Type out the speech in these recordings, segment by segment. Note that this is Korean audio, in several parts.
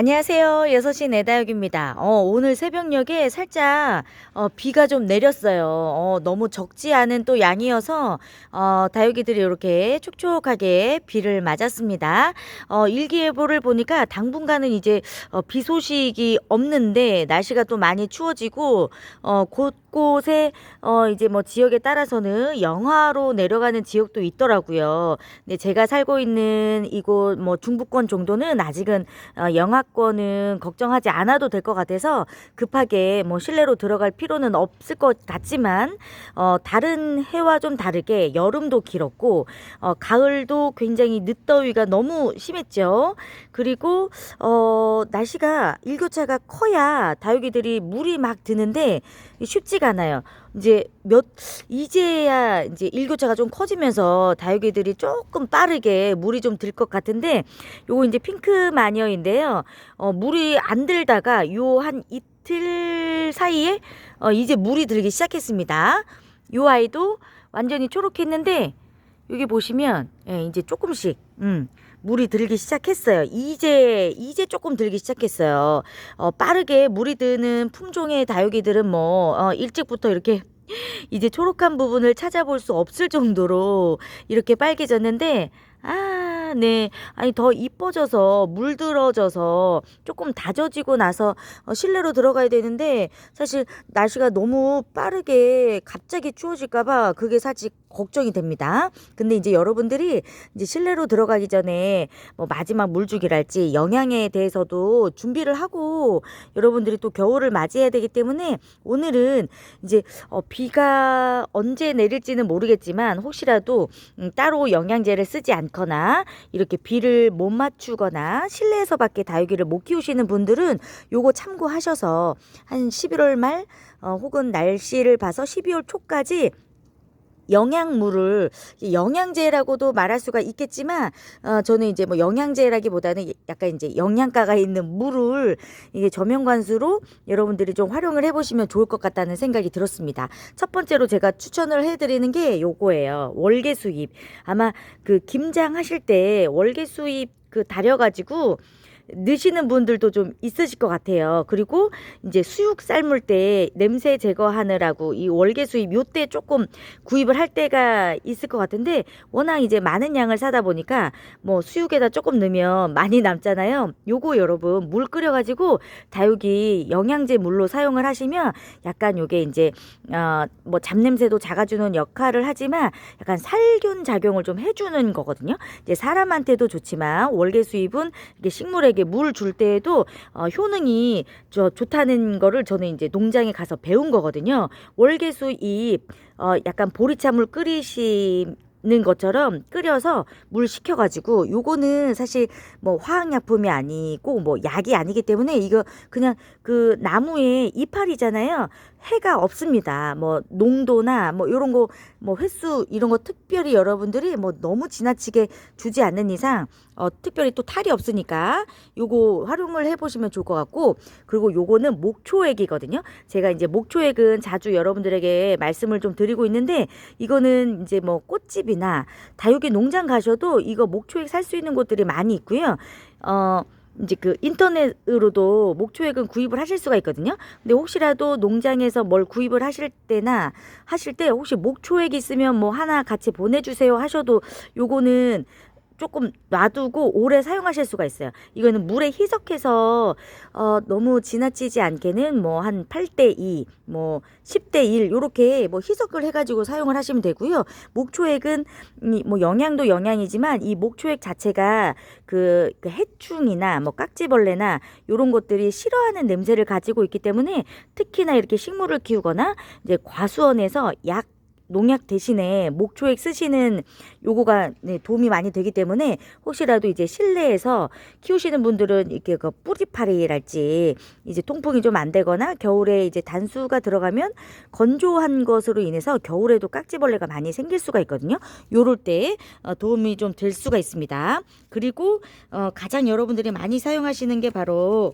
안녕하세요. 6시 내다육입니다. 어, 오늘 새벽녘에 살짝 어, 비가 좀 내렸어요. 어, 너무 적지 않은 또 양이어서 어, 다육이들이 이렇게 촉촉하게 비를 맞았습니다. 어, 일기예보를 보니까 당분간은 이제 어, 비 소식이 없는데 날씨가 또 많이 추워지고 어, 곳곳에 어, 이제 뭐 지역에 따라서는 영하로 내려가는 지역도 있더라고요. 근데 제가 살고 있는 이곳 뭐 중부권 정도는 아직은 어, 영하 권은 걱정하지 않아도 될 것 같아서 급하게 뭐 실내로 들어갈 필요는 없을 것 같지만 어, 다른 해와 좀 다르게 여름도 길었고 어, 가을도 굉장히 늦더위가 너무 심했죠. 그리고 어, 날씨가 일교차가 커야 다육이들이 물이 막 드는데 쉽지가 않아요. 이제 몇 이제야 이제 일교차가 좀 커지면서 다육이들이 조금 빠르게 물이 좀 들 것 같은데 요거 이제 핑크 마녀인데요. 어, 물이 안 들다가 요 한 이틀 사이에 어, 이제 물이 들기 시작했습니다. 요 아이도 완전히 초록했는데 여기 보시면 예, 이제 조금씩 음, 물이 들기 시작했어요. 이제 이제 조금 들기 시작했어요. 어, 빠르게 물이 드는 품종의 다육이들은 뭐 어, 일찍부터 이렇게 이제 초록한 부분을 찾아볼 수 없을 정도로 이렇게 빨개졌는데 아, 네. 아니 더 이뻐져서 물들어져서 조금 다져지고 나서 어, 실내로 들어가야 되는데 사실 날씨가 너무 빠르게 갑자기 추워질까 봐 그게 사실 걱정이 됩니다. 근데 이제 여러분들이 이제 실내로 들어가기 전에 뭐 마지막 물주기랄지 영양에 대해서도 준비를 하고 여러분들이 또 겨울을 맞이해야 되기 때문에 오늘은 이제 어, 비가 언제 내릴지는 모르겠지만 혹시라도 음, 따로 영양제를 쓰지 않거나 이렇게 비를 못 맞추거나 실내에서 밖에 다육이를 못 키우시는 분들은 요거 참고하셔서 한 11월 말 어, 혹은 날씨를 봐서 12월 초까지 영양물을 영양제라고도 말할 수가 있겠지만 어, 저는 이제 뭐 영양제라기보다는 약간 이제 영양가가 있는 물을 이게 저면 관수로 여러분들이 좀 활용을 해보시면 좋을 것 같다는 생각이 들었습니다. 첫 번째로 제가 추천을 해드리는 게 요거예요. 월계 수입. 아마 그 김장 하실 때 월계 수입 그 다려가지고 넣으시는 분들도 좀 있으실 것 같아요. 그리고 이제 수육 삶을 때 냄새 제거하느라고 이 월계 수입 요때 조금 구입을 할 때가 있을 것 같은데 워낙 이제 많은 양을 사다 보니까 뭐 수육에다 조금 넣으면 많이 남잖아요. 요거 여러분 물 끓여가지고 다육이 영양제 물로 사용을 하시면 약간 요게 이제 어 뭐 잡냄새도 작아주는 역할을 하지만 약간 살균 작용을 좀 해주는 거거든요. 이제 사람한테도 좋지만 월계 수입은 이게 식물에게 물 줄 때에도 어, 효능이 저 좋다는 거를 저는 이제 농장에 가서 배운 거거든요. 월계 수입 어, 약간 보리차물 끓이시 는 것처럼 끓여서 물 식혀가지고 요거는 사실 뭐 화학약품이 아니고 뭐 약이 아니기 때문에 이거 그냥 그 나무의 이파리잖아요 해가 없습니다 뭐 농도나 뭐 요런 거 뭐 횟수 이런 거 특별히 여러분들이 뭐 너무 지나치게 주지 않는 이상 어 특별히 또 탈이 없으니까 요거 활용을 해 보시면 좋을 것 같고 그리고 요거는 목초액이거든요 제가 이제 목초액은 자주 여러분들에게 말씀을 좀 드리고 있는데 이거는 이제 뭐 꽃집이나 다육이 농장 가셔도 이거 목초액 살 수 있는 곳들이 많이 있고요. 어 이제 그 인터넷으로도 목초액은 구입을 하실 수가 있거든요. 근데 혹시라도 농장에서 뭘 구입을 하실 때나 하실 때 혹시 목초액 있으면 뭐 하나 같이 보내주세요 하셔도 요거는 조금 놔두고 오래 사용하실 수가 있어요. 이거는 물에 희석해서 어, 너무 지나치지 않게는 뭐 한 8대 2, 뭐 10대 1 요렇게 뭐 희석을 해 가지고 사용을 하시면 되고요. 목초액은 이뭐 영양도 영양이지만 이 목초액 자체가 그, 그 해충이나 뭐 깍지벌레나 요런 것들이 싫어하는 냄새를 가지고 있기 때문에 특히나 이렇게 식물을 키우거나 이제 과수원에서 약 농약 대신에 목초액 쓰시는 요거가 네, 도움이 많이 되기 때문에 혹시라도 이제 실내에서 키우시는 분들은 이렇게 그 뿌리파리랄지 이제 통풍이 좀 안 되거나 겨울에 이제 단수가 들어가면 건조한 것으로 인해서 겨울에도 깍지벌레가 많이 생길 수가 있거든요. 요럴 때 어, 도움이 좀 될 수가 있습니다. 그리고 어, 가장 여러분들이 많이 사용하시는 게 바로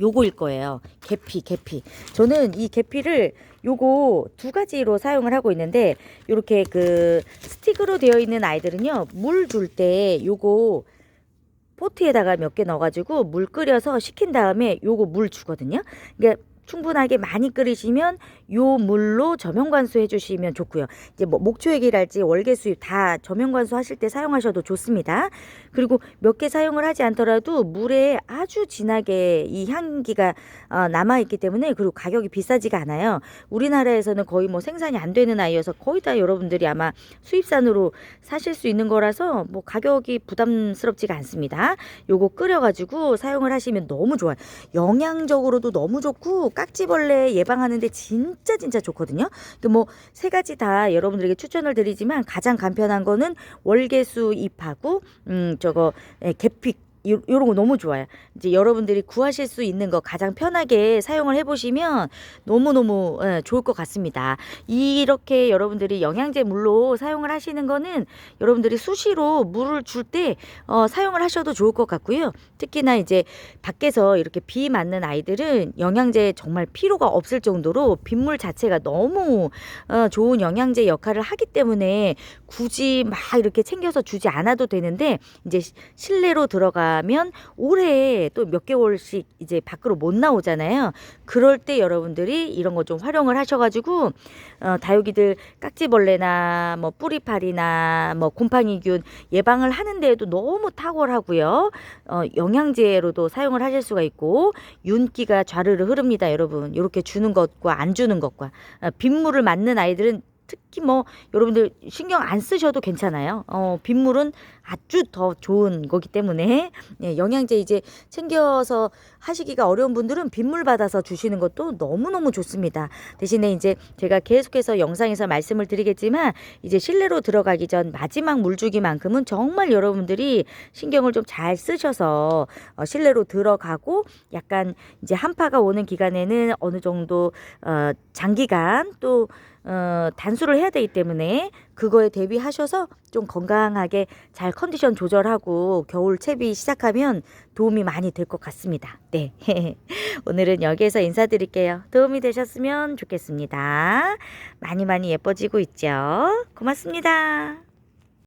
요거일 거예요. 계피, 계피. 저는 이 계피를 요거 두 가지로 사용을 하고 있는데 요렇게 그 스틱으로 되어 있는 아이들은요. 물 줄 때 요거 포트에다가 몇 개 넣어가지고 물 끓여서 식힌 다음에 요거 물 주거든요. 그러니까 충분하게 많이 끓이시면 요 물로 저명관수 해주시면 좋고요. 이제 뭐 목초액이랄지 월계수잎 다 저명관수 하실 때 사용하셔도 좋습니다. 그리고 몇 개 사용을 하지 않더라도 물에 아주 진하게 이 향기가 어, 남아 있기 때문에 그리고 가격이 비싸지가 않아요. 우리나라에서는 거의 뭐 생산이 안 되는 아이여서 거의 다 여러분들이 아마 수입산으로 사실 수 있는 거라서 뭐 가격이 부담스럽지가 않습니다. 요거 끓여가지고 사용을 하시면 너무 좋아요. 영양적으로도 너무 좋고 깍지벌레 예방하는데 진짜 진짜 좋거든요. 뭐 세 가지 다 여러분들에게 추천을 드리지만 가장 간편한 거는 월계수 잎하고 음 저거 예, 계픽 요, 요런 거 너무 좋아요. 이제 여러분들이 구하실 수 있는 거 가장 편하게 사용을 해보시면 너무너무 예, 좋을 것 같습니다. 이렇게 여러분들이 영양제 물로 사용을 하시는 거는 여러분들이 수시로 물을 줄때 어, 사용을 하셔도 좋을 것 같고요. 특히나 이제 밖에서 이렇게 비 맞는 아이들은 영양제 정말 필요가 없을 정도로 빗물 자체가 너무 어, 좋은 영양제 역할을 하기 때문에 굳이 막 이렇게 챙겨서 주지 않아도 되는데 이제 시- 실내로 들어가 면 올해 또 몇 개월씩 이제 밖으로 못 나오잖아요. 그럴 때 여러분들이 이런 거 좀 활용을 하셔가지고 어, 다육이들 깍지벌레나 뭐 뿌리팔이나 뭐 곰팡이균 예방을 하는데에도 너무 탁월하고요. 어, 영양제로도 사용을 하실 수가 있고 윤기가 좌르르 흐릅니다, 여러분. 이렇게 주는 것과 안 주는 것과 어, 빗물을 맞는 아이들은 특히 뭐 여러분들 신경 안 쓰셔도 괜찮아요. 어, 빗물은 아주 더 좋은 거기 때문에 예, 영양제 이제 챙겨서 하시기가 어려운 분들은 빗물 받아서 주시는 것도 너무너무 좋습니다. 대신에 이제 제가 계속해서 영상에서 말씀을 드리겠지만 이제 실내로 들어가기 전 마지막 물주기만큼은 정말 여러분들이 신경을 좀 잘 쓰셔서 어, 실내로 들어가고 약간 이제 한파가 오는 기간에는 어느 정도 어, 장기간 또 어, 단수를 해야 되기 때문에 그거에 대비하셔서 좀 건강하게 잘 컨디션 조절하고 겨울 채비 시작하면 도움이 많이 될 것 같습니다. 네. 오늘은 여기에서 인사드릴게요. 도움이 되셨으면 좋겠습니다. 많이 많이 예뻐지고 있죠? 고맙습니다.